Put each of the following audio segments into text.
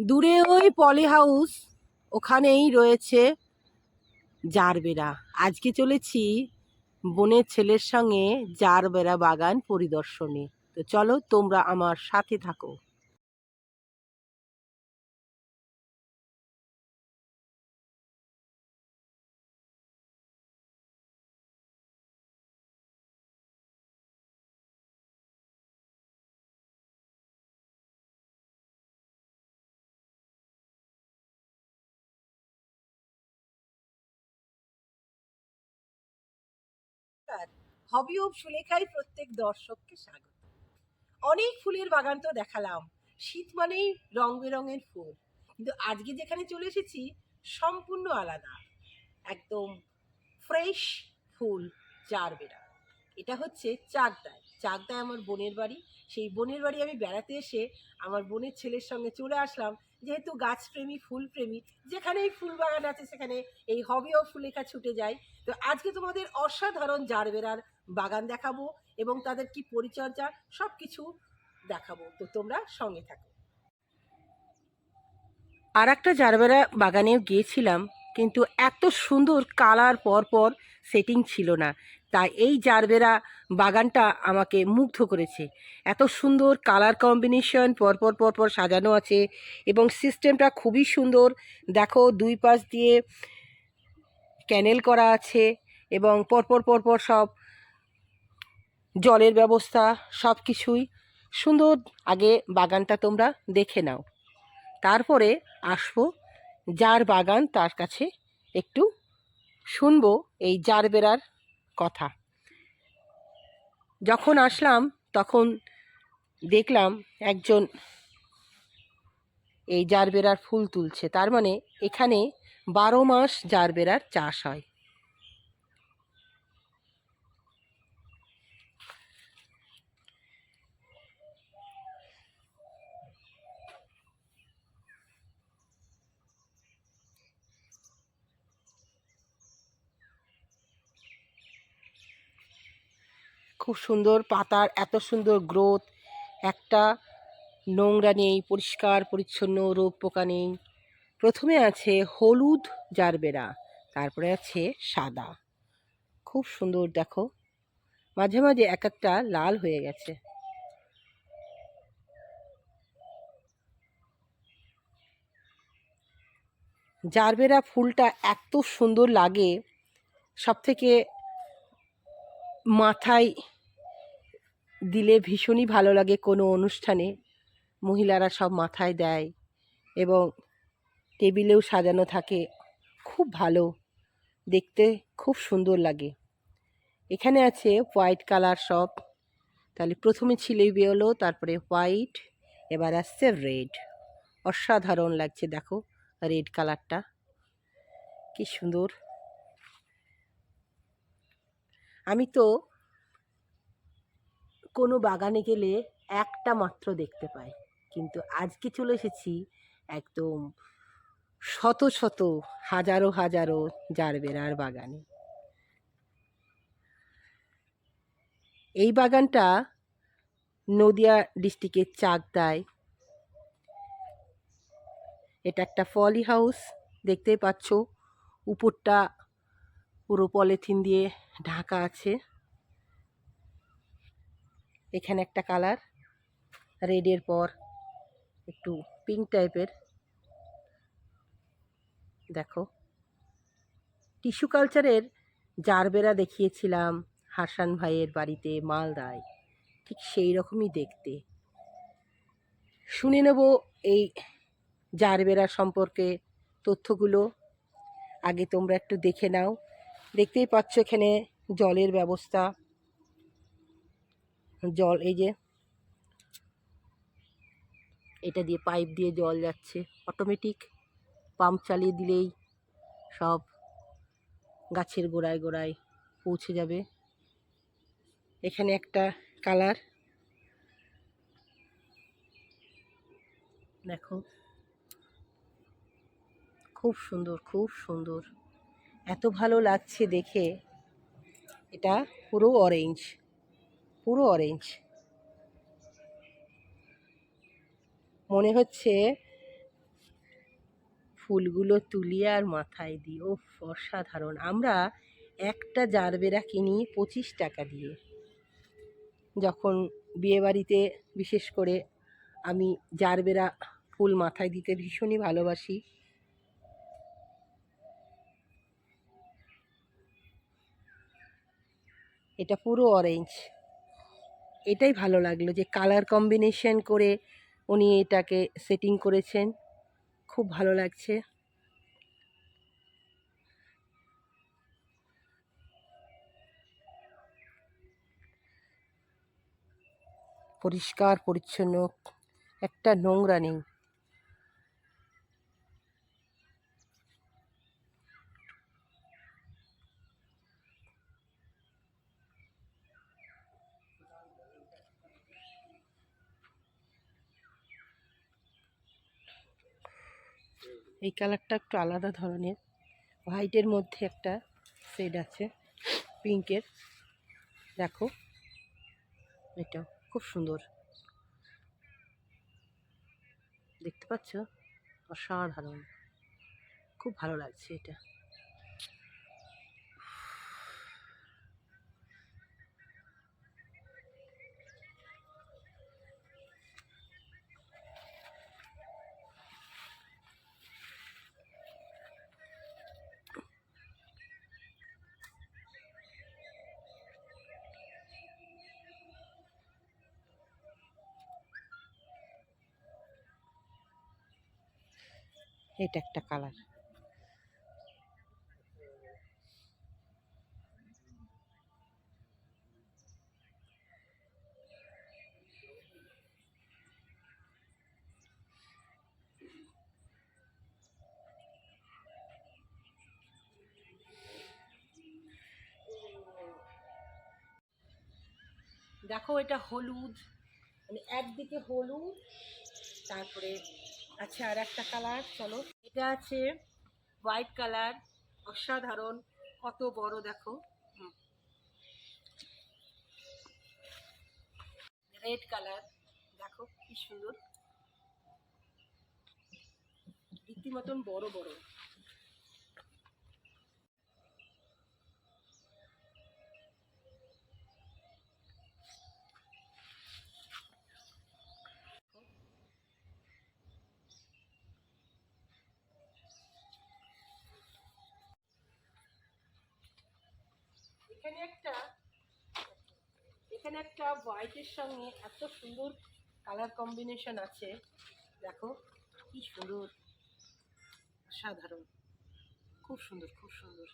দূরে ওই পলি হাউস ওখানেই রয়েছে জারবেরা। আজকে চলেছি বোনের ছেলের সঙ্গে জারবেরা বাগান পরিদর্শনে। তো চলো তোমরা আমার সাথে থাকো। নমস্কার। হবি অফ সুলেখাই প্রত্যেক দর্শককে স্বাগত। অনেক ফুলের বাগান তো দেখালাম। শীত মানেই রং বেরঙের ফুল। কিন্তু আজকে যেখানে চলে এসেছি, সম্পূর্ণ আলাদা। একদম ফ্রেশ ফুল চারবেরা এটা হচ্ছে চাকদায়। চাকদায় আমার বোনের বাড়ি। সেই বোনের বাড়ি আমি বেড়াতে এসে আমার বোনের ছেলের সঙ্গে চলে আসলাম। যেহেতু গাছপ্রেমী, ফুলপ্রেমী, যেখানেই ফুল বাগান আছে সেখানে এই হবি অফ ফুলেখা ছুটে যায়। তো আজকে তোমাদের অসাধারণ জারবেরার বাগান দেখাবো এবং তাদের কি পরিচর্যা সব কিছু দেখাবো। তো তোমরা সঙ্গে থাকো। আর একটা জারবেরা বাগানেও গিয়েছিলাম, কিন্তু এত সুন্দর কালার পর পর সেটিং ছিল না। তাই এই জারবেরা বাগানটা আমাকে মুগ্ধ করেছে। এত সুন্দর কালার কম্বিনেশন পরপর পরপর সাজানো আছে এবং সিস্টেমটা খুবই সুন্দর। দেখো দুই পাশ দিয়ে ক্যানেল করা আছে এবং পরপর পরপর সব জলের ব্যবস্থা, সব কিছুই সুন্দর। আগে বাগানটা তোমরা দেখে নাও। তারপরে আসব যার বাগান তার কাছে একটু শুনব এই জারবেরার কথা। যখন আসলাম, তখন দেখলাম একজন এই জারবেরার ফুল তুলছে। তার মানে এখানে বারো মাস জারবেরার চাষ হয়। খুব সুন্দর পাতার, এত সুন্দর গ্রোথ একটা নোংরা নেই, পরিষ্কার, পরিচ্ছন্ন, রোগ পোকা নেই। প্রথমে আছে হলুদ জারবেরা, তারপরে আছে সাদা। খুব সুন্দর, দেখো। মাঝে মাঝে এক একটা লাল হয়ে গেছে। জারবেরা ফুলটা এত সুন্দর লাগে সব থেকে মাথায় দিলে ভীষণই ভালো লাগে কোনো অনুষ্ঠানে। মহিলারা সব মাথায় দেয় এবং টেবিলেও সাজানো থাকে। খুব ভালো। দেখতে খুব সুন্দর লাগে। এখানে আছে হোয়াইট কালার সব। তাহলে প্রথমে ছিল বেরোলো, তারপরে হোয়াইট, এবার আসছে রেড। অসাধারণ লাগছে, দেখো রেড কালারটা। কি সুন্দর। আমি তো কোনো বাগানে গেলে একটা মাত্র দেখতে পাই। কিন্তু আজকে চলে এসেছি একদম শত শত, হাজারো হাজারো জারবেরার বাগানে। এই বাগানটা নদিয়া ডিস্ট্রিক্টের চাকদায়। এটা একটা ফলি হাউস, দেখতেই পাচ্ছ। উপরটা পুরো পলিথিন দিয়ে ঢাকা আছে। এখানে একটা কালার রেডের পর একটু পিঙ্ক টাইপের দেখো টিস্যু কালচারের জারবেরা দেখিয়েছিলাম হাসান ভাইয়ের বাড়িতে মালদায়। ঠিক সেই রকমই দেখতে। শুনে নেব এই জারবেরা সম্পর্কে তথ্যগুলো। আগে তোমরা একটু দেখে নাও। দেখতেই পাচ্ছ এখানে জলের ব্যবস্থা। জল, এই যে এটা দিয়ে পাইপ দিয়ে জল যাচ্ছে অটোমেটিক পাম্প চালিয়ে দিলেই সব গাছের গোড়ায় গোড়ায় পৌঁছে যাবে। এখানে একটা কালার, দেখো খুব সুন্দর খুব সুন্দর। এত ভালো লাগছে দেখে। এটা পুরো অরেঞ্জ পুরো অরেঞ্জ মনে হচ্ছে ফুলগুলো তুলি আর মাথায় দিই। ও অসাধারণ। আমরা একটা জারবেরা কিনি পঁচিশ টাকা দিয়ে। যখন বিয়েবাড়িতে বিশেষ করে আমি জারবেরা ফুল মাথায় দিতে ভীষণই ভালোবাসি। এটা পুরো অরেঞ্জ এটাই ভালো লাগল যে কালার কম্বিনেশন করে উনি এটাকে সেটিং করেছেন। খুব ভালো লাগছে। পরিষ্কার, পরিচ্ছন্ন, একটা নোংরা নেই। এই কালারটা একটু আলাদা ধরনের। হোয়াইটের মধ্যে একটা শেড আছে, পিঙ্কের। দেখো এটা খুব সুন্দর। দেখতে পাচ্ছ? অসাধারণ। খুব ভালো লাগছে এটা। এটা একটা কালার। দেখো এটা হলুদ মানে একদিকে হলুদ তারপরে আচ্ছা আর একটা কালার, চলো। এটা আছে হোয়াইট কালার, অসাধারণ, কত বড় দেখো। রেড কালার, দেখো কি সুন্দর। রীতিমতন বড় বড়। এখানে একটা এখানে একটা হোয়াইটের সঙ্গে এত সুন্দর কালার কম্বিনেশন আছে। দেখো, কি সুন্দর সাধারণ খুব সুন্দর খুব সুন্দর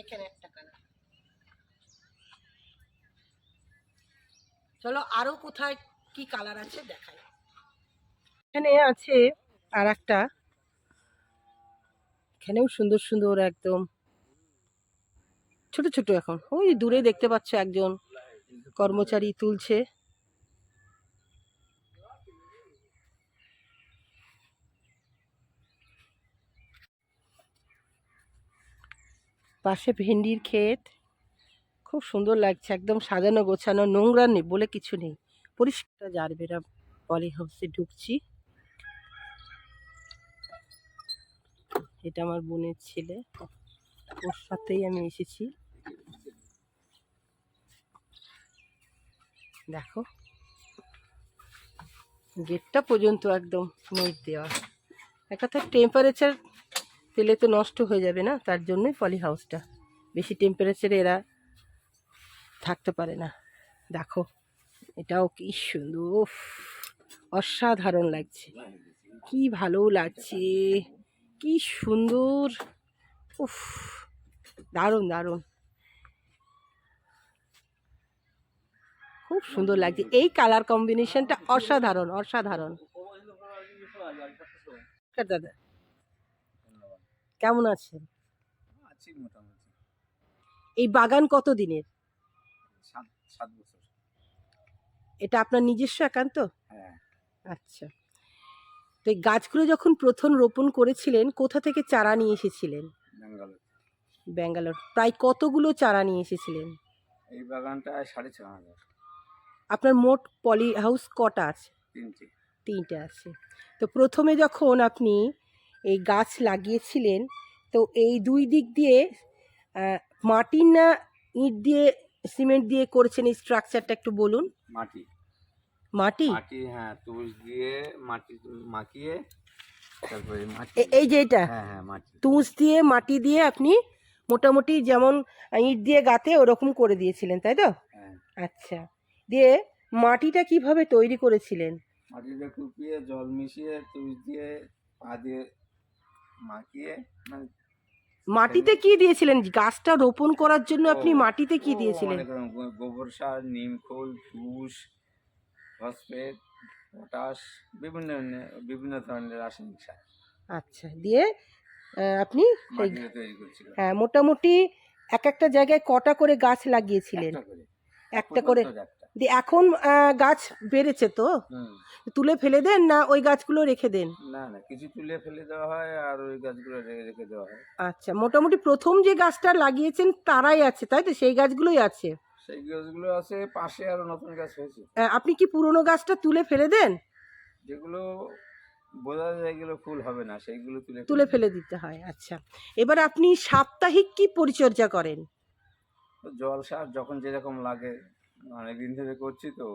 এখানে একটা কালার চলো আরও কোথায় কি কালার আছে দেখাই। এখানে আছে আর একটা। এখানেও সুন্দর সুন্দর একদম। ছোট ছোট এখন। ওই দূরে দেখতে পাচ্ছ একজন কর্মচারী তুলছে। পাশে ভেন্ডির ক্ষেত। খুব সুন্দর লাগছে, একদম সাজানো গোছানো, নোংরা নেই বলে কিছু নেই। পরিষ্কার জারবেরা পলি হাউসে ঢুকছি। এটা আমার বোনের ছেলে, ওর সাথেই আমি এসেছি। দেখো, গেটটা পর্যন্ত একদম নেট দেওয়া। এক কথা টেম্পারেচার পেলে তো নষ্ট হয়ে যাবে না, তার জন্যই পলি হাউসটা বেশি টেম্পারেচারে এরা থাকতে পারে না। দেখো এটাও কি সুন্দর উফ, অসাধারণ লাগছে। কি ভালো লাগছে কি সুন্দর উফ দারুণ দারুণ। খুব সুন্দর লাগছে। এই কালার কম্বিনেশনটা অসাধারণ অসাধারণ। দাদা। কেমন আছেন? এই বাগান কত দিনের সাত বছর। এটা আপনার নিজস্ব একান্ত? হ্যাঁ। আচ্ছা। তো এই গাছগুলো যখন প্রথম রোপণ করেছিলেন কোথা থেকে চারা নিয়ে এসেছিলেন? ব্যাঙ্গালোর। প্রায় কতগুলো চারা নিয়ে এসেছিলেন? এই বাগানটা সাড়ে ছ হাজার। আপনার মোট পলি হাউস কটা আছে? তিনটে। তিনটে আছে। তো প্রথমে যখন আপনি এই গাছ লাগিয়েছিলেন তো এই দুই দিক দিয়ে মাটির না ইট দিয়ে সিমেন্ট দিয়ে করেছেন এই স্ট্রাকচারটা একটু বলুন। মাটি। মাটি? মাটি হ্যাঁ তুষ দিয়ে মাটি মাখিয়ে তারপরে মাটি এই যে এটা? হ্যাঁ হ্যাঁ মাটি। তুষ দিয়ে মাটি দিয়ে আপনি মোটামুটি যেমন ইট দিয়ে গাতে ওরকম করে দিয়েছিলেন তাই তো? হ্যাঁ। আচ্ছা। দিয়ে মাটিটা কীভাবে তৈরি করেছিলেন? মাটিটা কুপিয়ে জল মিশিয়ে তুষ দিয়ে পা দিয়ে মাখিয়ে মানে মাটিতে কি দিয়েছিলেন? গাছটা রোপণ করার জন্য আপনি মাটিতে কি দিয়েছিলেন? গোবর সার নিম খোল তুষ ফসফেট পটাশ বিভিন্ন বিভিন্ন ধরনের রাসায়নিক সার আচ্ছা দিয়ে আপনি হ্যাঁ মোটামুটি এক একটা জায়গায় কটা করে গাছ লাগিয়েছিলেন? একটা করে। দিয়ে এখন গাছ বেড়েছে তো। তুলে ফেলে দেন না ওই গাছগুলো রেখে দেন? না না কিছু তুলে ফেলে দেওয়া হয় আর ওই গাছগুলো রেখে রেখে দেওয়া হয়। আচ্ছা মোটামুটি প্রথম যে গাছটা লাগিয়েছেন তারাই আছে তাই তো? সেই গাছগুলোই আছে। সেই গাছগুলো আছে পাশে আরও নতুন গাছ হয়েছে। আপনি কি পুরনো গাছটা তুলে ফেলে দেন? যেগুলো বোঝা যায় এগুলো ফুল হবে না সেইগুলো তুলে তুলে ফেলে দিতে হয় আচ্ছা। এবার আপনি সাপ্তাহিক কি পরিচর্যা করেন? জল সার যখন যেরকম লাগে অনেকদিন ধরে করছি তো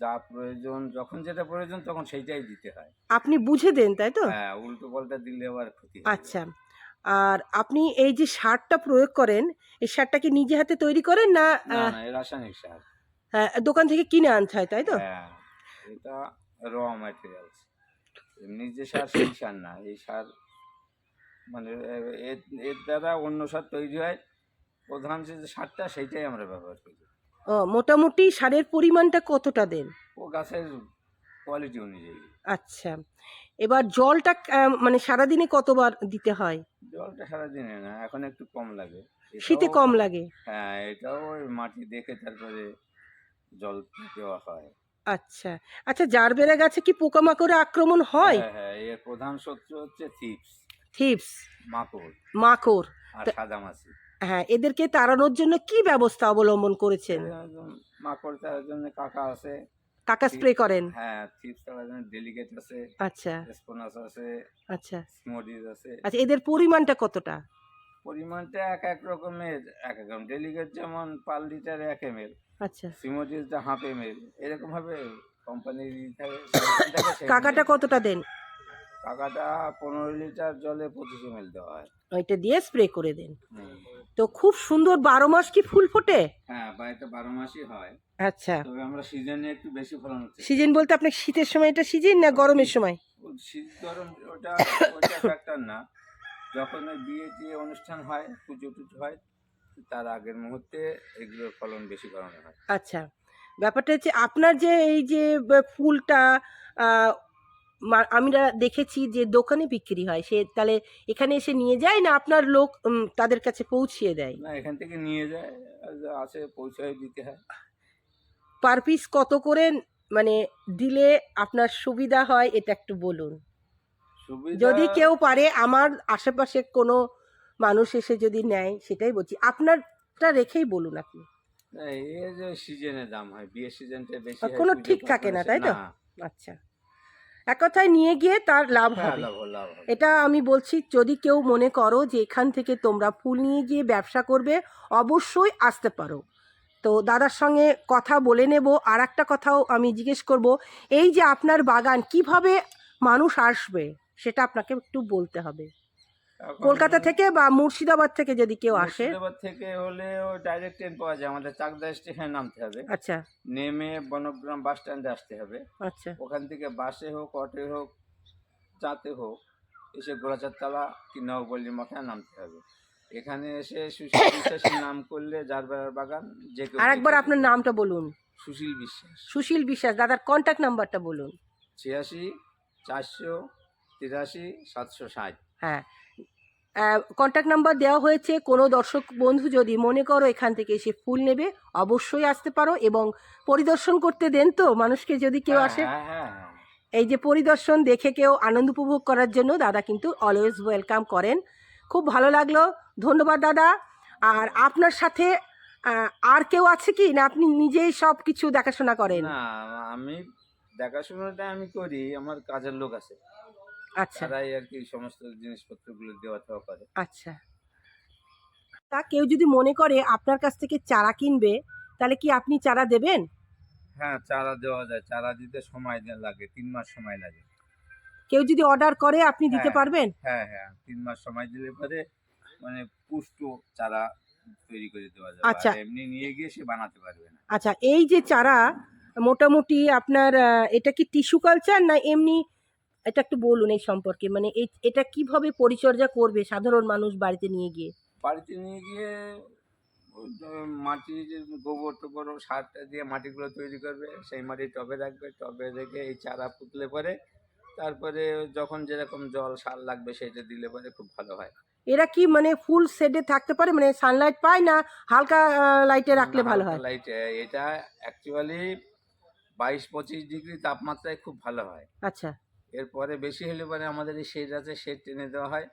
যা প্রয়োজন যখন যেটা প্রয়োজন তখন সেইটাই দিতে হয়। আপনি বুঝে দেন তাই তো? হ্যাঁ উল্টো পাল্টা দিলে আবার ক্ষতি আচ্ছা আর আপনি এই যে সারটা প্রয়োগ করেন এই সারটা কি নিজে হাতে তৈরি করেন না। না না এ রাসায়নিক সার। হ্যাঁ, দোকান থেকে কিনে আনতে হয় তাই তো? হ্যাঁ এটা র ম্যাটেরিয়ালস এমনি যে সার সেই সার না এই সার মানে এ- এর- এর দ্বারা অন্য সার তৈরি হয়। প্রধান যে সারটা সেইটাই আমরা ব্যবহার করি। ও মোটামুটি সারের পরিমাণটা কতটা দেন? ও গাছের কোয়ালিটি অনুযায়ী। আচ্ছা। এবার জলটা আহ, মানে সারাদিনে কতবার দিতে হয়? জলটা সারাদিনে না এখন একটু কম লাগে। শীতে কম লাগে? হ্যাঁ এটাও ওই মাটি দেখে তারপরে জল দেওয়া হয়। আচ্ছা। আচ্ছা জারবেরা গাছে কি পোকামাকড়ে আক্রমণ হয়? হ্যাঁ হ্যাঁ এর প্রধান শত্রু হচ্ছে থিপস থিপস মাকড়। মাকড়। আর তা- সাদামাছি হ্যাঁ এদেরকে তাড়ানোর জন্য কি ব্যবস্থা অবলম্বন করেছেন? মাকড় তার জন্য কাকা আছে। কাকা স্প্রে করেন? হ্যাঁ থিপস তার জন্য ডেলিগেট আছে। আচ্ছা। রেসপন্স আছে। আচ্ছা। স্মোডিজ আছে। আচ্ছা এদের পরিমাণটা কতটা? পরিমাণটা এক এক রকমের এক এক রকম। ডেলিগেট যেমন পার লিটারে এক এম এল আচ্ছা। সিমোডিজটা হাফ এম এল এরকম ভাবে কোম্পানির কাকাটা কতটা দেন? কাকাটা পনেরো লিটার জলে পঁচিশ এম এল দেওয়া হয়। ওইটা দিয়ে স্প্রে করে দেন। তো খুব সুন্দর বারো মাস কি ফুল ফোটে? হ্যাঁ বাড়িতে বারো মাসই হয়। আচ্ছা। তবে আমরা সিজনে একটু বেশি ফলন হচ্ছে সিজন বলতে আপনার শীতের সময় এটা সিজন না গরমের সময়? শীত গরম ওটা ওটা ফ্যাক্টর না। যখন বিয়ে টিয়ে অনুষ্ঠান হয় পুজো টুজো হয় তার আগের মুহূর্তে এগুলোর ফলন বেশি বাড়ানো হয়। আচ্ছা। ব্যাপারটা হচ্ছে আপনার যে এই যে ফুলটা আমরা দেখেছি যে দোকানে বিক্রি হয়। সে তাহলে এখানে এসে নিয়ে যায় না আপনার লোক তাদের কাছে পৌঁছিয়ে দেয়? না এখান থেকে নিয়ে যায় আছে পৌঁছায় দিতে হয়। পার পিস কত করে মানে দিলে আপনার সুবিধা হয় এটা একটু বলুন। যদি কেউ পারে আমার আশেপাশে কোনো মানুষ এসে যদি নেয় সেটাই বলছি। আপনারটা রেখেই বলুন আপনি। সিজনে দাম হয় বিয়ের সিজনটা বেশি কোনো ঠিক থাকে না, তাই তো? আচ্ছা। এক কথায় নিয়ে গিয়ে তার লাভ হ্যাঁ, হবে। লাভ হবে। এটা আমি বলছি যদি কেউ মনে করো যে এখান থেকে তোমরা ফুল নিয়ে গিয়ে ব্যবসা করবে অবশ্যই আসতে পারো। তো দাদার সঙ্গে কথা বলে নেব। আর একটা কথাও আমি জিজ্ঞেস করব এই যে আপনার বাগান কীভাবে মানুষ আসবে সেটা আপনাকে একটু বলতে হবে। কলকাতা থেকে বা মুর্শিদাবাদ থেকে যদি কেউ আসে? মুর্শিদাবাদ থেকে হলে ও ডাইরেক্ট ট্রেন পাওয়া যায়। আমাদের চাকদা স্টেশনে নামতে হবে। আচ্ছা। নেমে বনগ্রাম বাস স্ট্যান্ডে আসতে হবে। আচ্ছা। ওখান থেকে বাসে হোক অটোে হোক যাতে হোক এসে গোড়াচারতলা কি নবপল্লী মাথায় নামতে হবে। এখানে এসে সুশীল বিশ্বাসের নাম করলে যার বেড়ার বাগান যে কেউ আর একবার আপনার নামটা বলুন। সুশীল বিশ্বাস। সুশীল বিশ্বাস দাদার কন্ট্যাক্ট নাম্বারটা বলুন। ছিয়াশি চারশো তিরাশি সাতশো ষাট। হ্যাঁ। কন্ট্যাক্ট নাম্বার দেওয়া হয়েছে। কোনো দর্শক বন্ধু যদি মনে করো এখান থেকে এসে ফুল নেবে অবশ্যই আসতে পারো এবং পরিদর্শন করতে দেন তো। মানুষকে যদি কেউ হ্যাঁ, আসে। হ্যাঁ হ্যাঁ। এই যে পরিদর্শন দেখে কেউ আনন্দ উপভোগ করার জন্য দাদা কিন্তু অলওয়েজ ওয়েলকাম করেন। খুব ভালো লাগল। ধন্যবাদ দাদা। আর আপনার সাথে আর কেউ আছে কি? না আপনি নিজেই সব কিছু দেখাশোনা করেন? আমি দেখাশোনাটা আমি করি। আমার কাজের লোক আছে। আচ্ছা। তারাই আর কি সমস্ত জিনিসপত্রগুলো দেওয়া দেওয়া করে। আচ্ছা। তা কেউ যদি মনে করে আপনার কাছ থেকে চারা কিনবে তাহলে কি আপনি চারা দেবেন? হ্যাঁ চারা দেওয়া যায়। চারা দিতে সময় লাগে তিন মাস সময় লাগে। কেউ যদি অর্ডার করে আপনি দিতে হ্যাঁ। পারবেন? হ্যাঁ হ্যাঁ তিন মাস সময় দিলে পরে মানে পুষ্ট চারা তৈরি করে দেওয়া যাবে আচ্ছা। আর এমনি নিয়ে গিয়ে সে বানাতে পারবে না। আচ্ছা এই যে চারা মোটামুটি আপনার আহ, এটা কি টিস্যু কালচার না এমনি এটা একটু বলুন এই সম্পর্কে মানে এটা কীভাবে পরিচর্যা করবে সাধারণ মানুষ বাড়িতে নিয়ে গিয়ে? বাড়িতে নিয়ে গিয়ে মাটির গোবর টোবর সারটা দিয়ে মাটিগুলো তৈরি করবে সেই মাটি টবে রাখবে টবে রেখে এই চারা পুতলে পরে তারপরে যখন যেরকম জল সার লাগবে সেটা দিলে পরে খুব ভালো হয়। এরা কি মানে ফুল শেডে থাকতে পারে? মানে সানলাইট পায় না হালকা লাইটে রাখলে ভালো হয়? লাইট এটা অ্যাকচুয়ালি বাইশ পঁচিশ ডিগ্রি তাপমাত্রায় খুব ভালো হয়। আচ্ছা। এরপরে বেশি হলে পরে আমাদের এই শেড আছে শেড টেনে দেওয়া হয়।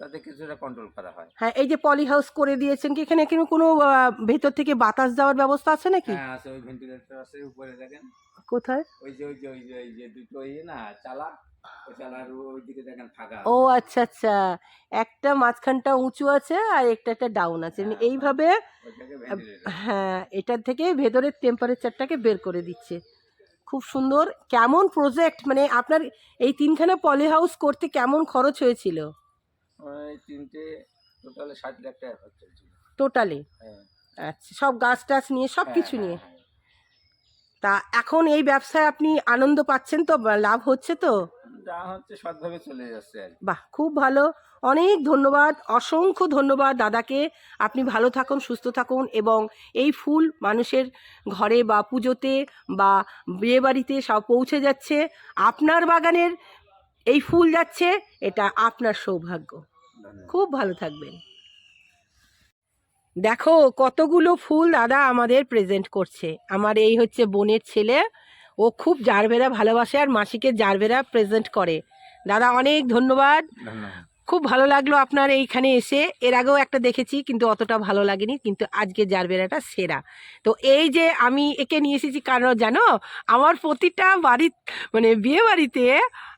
তাতে কিছুটা কন্ট্রোল করা হয়। হ্যাঁ এই যে পলি হাউস করে দিয়েছেন কি এখানে কিন্তু কোনো ভেতর থেকে বাতাস যাওয়ার ব্যবস্থা আছে নাকি? হ্যাঁ আছে ওই ভেন্টিলেটর আছে উপরে দেখেন। কোথায়? ওই যে ওই যে ওই যে ওই যে দুটো ইয়ে না চালা ওই দিকে দেখেন ও আচ্ছা আচ্ছা। একটা মাঝখানটা উঁচু আছে আর একটা একটা ডাউন আছে। হ্যাঁ। এইভাবে হ্যাঁ এটার থেকে ভেতরের টেম্পারেচারটাকে বের করে দিচ্ছে। খুব সুন্দর। কেমন প্রজেক্ট মানে আপনার এই তিনখানা পলি হাউস করতে কেমন খরচ হয়েছিল? তিনটে টোটালে ষাট লাখ টাকা খরচ হয়েছিল। টোটালি হ্যাঁ। আচ্ছা সব গাছ টাছ নিয়ে সব কিছু হ্যাঁ, নিয়ে? হ্যাঁ, তা এখন এই ব্যবসায় আপনি আনন্দ পাচ্ছেন তো? বা লাভ হচ্ছে তো? হচ্ছে সৎভাবে চলে যাচ্ছে আর বাহ খুব ভালো। অনেক ধন্যবাদ অসংখ্য ধন্যবাদ দাদাকে। আপনি ভালো থাকুন সুস্থ থাকুন এবং এই ফুল মানুষের ঘরে বা পুজোতে বা বিয়েবাড়িতে সব পৌঁছে যাচ্ছে। আপনার বাগানের এই ফুল যাচ্ছে এটা আপনার সৌভাগ্য। খুব ভালো থাকবেন। দেখো কতগুলো ফুল দাদা আমাদের প্রেজেন্ট করছে। আমার এই হচ্ছে বোনের ছেলে। ও খুব জারবেরা ভালোবাসে আর মাসিকে জারবেরা প্রেজেন্ট করে। দাদা অনেক ধন্যবাদ। খুব ভালো লাগল আপনার এইখানে এসে। এর আগেও একটা দেখেছি কিন্তু অতটা ভালো লাগেনি কিন্তু আজকে জারবেরাটা সেরা। তো এই যে আমি একে নিয়ে এসেছি কারণ জানো আমার প্রতিটা বাড়ি মানে বিয়ে বাড়িতে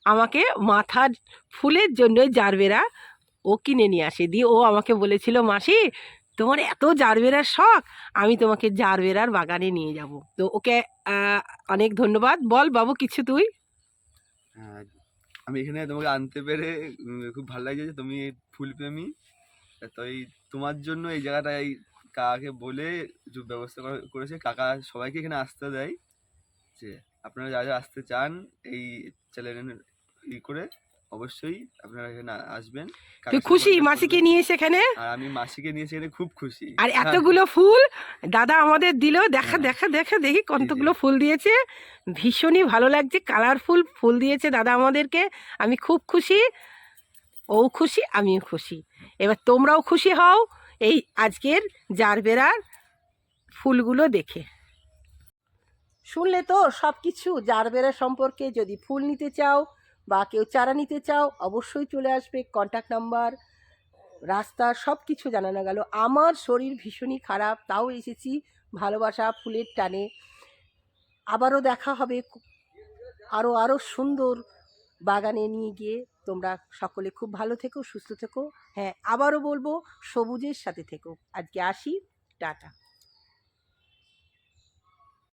আমাকে মাথার ফুলের জন্য জারবেরা ও কিনে নিয়ে আসে। দিয়ে ও আমাকে বলেছিল মাসি তোমার এত জারবেরার শখ, আমি তোমাকে জারবেরার বাগানে নিয়ে যাব। তো ওকে অনেক ধন্যবাদ। বল বাবু, কিছু তুই? আমি এখানে তোমাকে আনতে পেরে খুব ভালো লাগছে যে তুমি ফুলপ্রেমী। তো এই তোমার জন্য এই জায়গাটায় এই কাকাকে বলে যে ব্যবস্থা করা- করেছে। কাকা সবাইকে এখানে আসতে দেয়। যে আপনারা যারা যারা আসতে চান, এই চ্যানেল ই করে। অবশ্যই আপনারা এখানে আসবেন তুই খুশি? মাসিকে নিয়ে এসে এখানে? আর আমি মাসিকে নিয়ে এখানে খুব খুশি। আর এতগুলো ফুল দাদা আমাদের দিল দেখা হ্যাঁ। দেখা দেখা দেখি কতগুলো ফুল দিয়েছে। ভীষণই ভালো লাগছে কালারফুল ফুল দিয়েছে দাদা আমাদেরকে। আমি খুব খুশি ও খুশি আমিও খুশি। এবার তোমরাও খুশি হও এই আজকের জারবেরার ফুলগুলো দেখে। শুনলে তো সব কিছু জারবেরা সম্পর্কে যদি ফুল নিতে চাও বা কেউ চারা নিতে চাও, অবশ্যই চলে আসবে। কন্ট্যাক্ট নাম্বার রাস্তা সব কিছু জানানো গেল। আমার শরীর ভীষণই খারাপ, তাও এসেছি ভালোবাসা, ফুলের টানে। আবারও দেখা হবে আরও আরও সুন্দর বাগানে নিয়ে গিয়ে। তোমরা সকলে খুব ভালো থেকো, সুস্থ থেকো। হ্যাঁ আবারও বলব, সবুজের সাথে থেকো। আজকে আসি, টাটা।